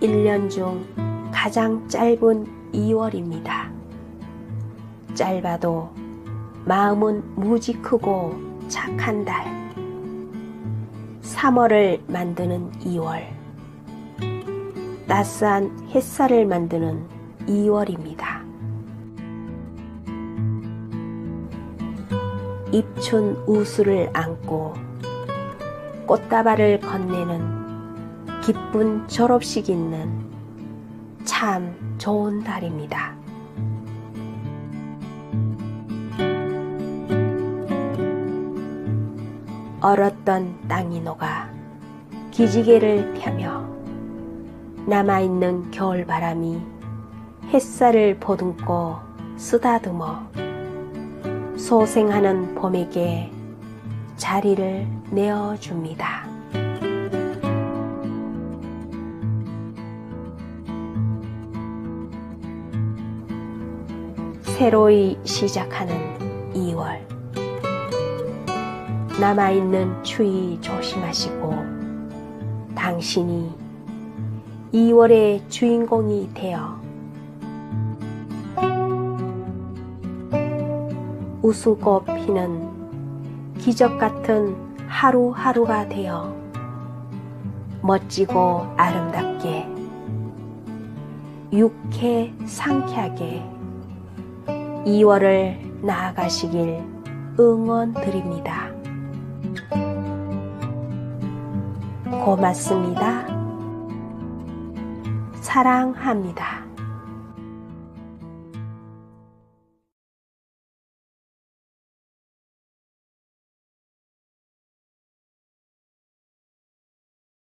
1년 중 가장 짧은 2월입니다. 짧아도 마음은 무지 크고 착한 달. 3월을 만드는 2월. 따스한 햇살을 만드는 2월입니다. 입춘 우수를 안고 꽃다발을 건네는 기쁜 졸업식 있는 참 좋은 달입니다. 얼었던 땅이 녹아 기지개를 펴며 남아있는 겨울 바람이 햇살을 보듬고 쓰다듬어 소생하는 봄에게 자리를 내어줍니다. 새로이 시작하는 2월. 남아있는 추위 조심하시고, 당신이 2월의 주인공이 되어 웃음꽃 피는 기적 같은 하루하루가 되어 멋지고 아름답게 유쾌 상쾌하게 2월을 나아가시길 응원드립니다. 고맙습니다. 사랑합니다.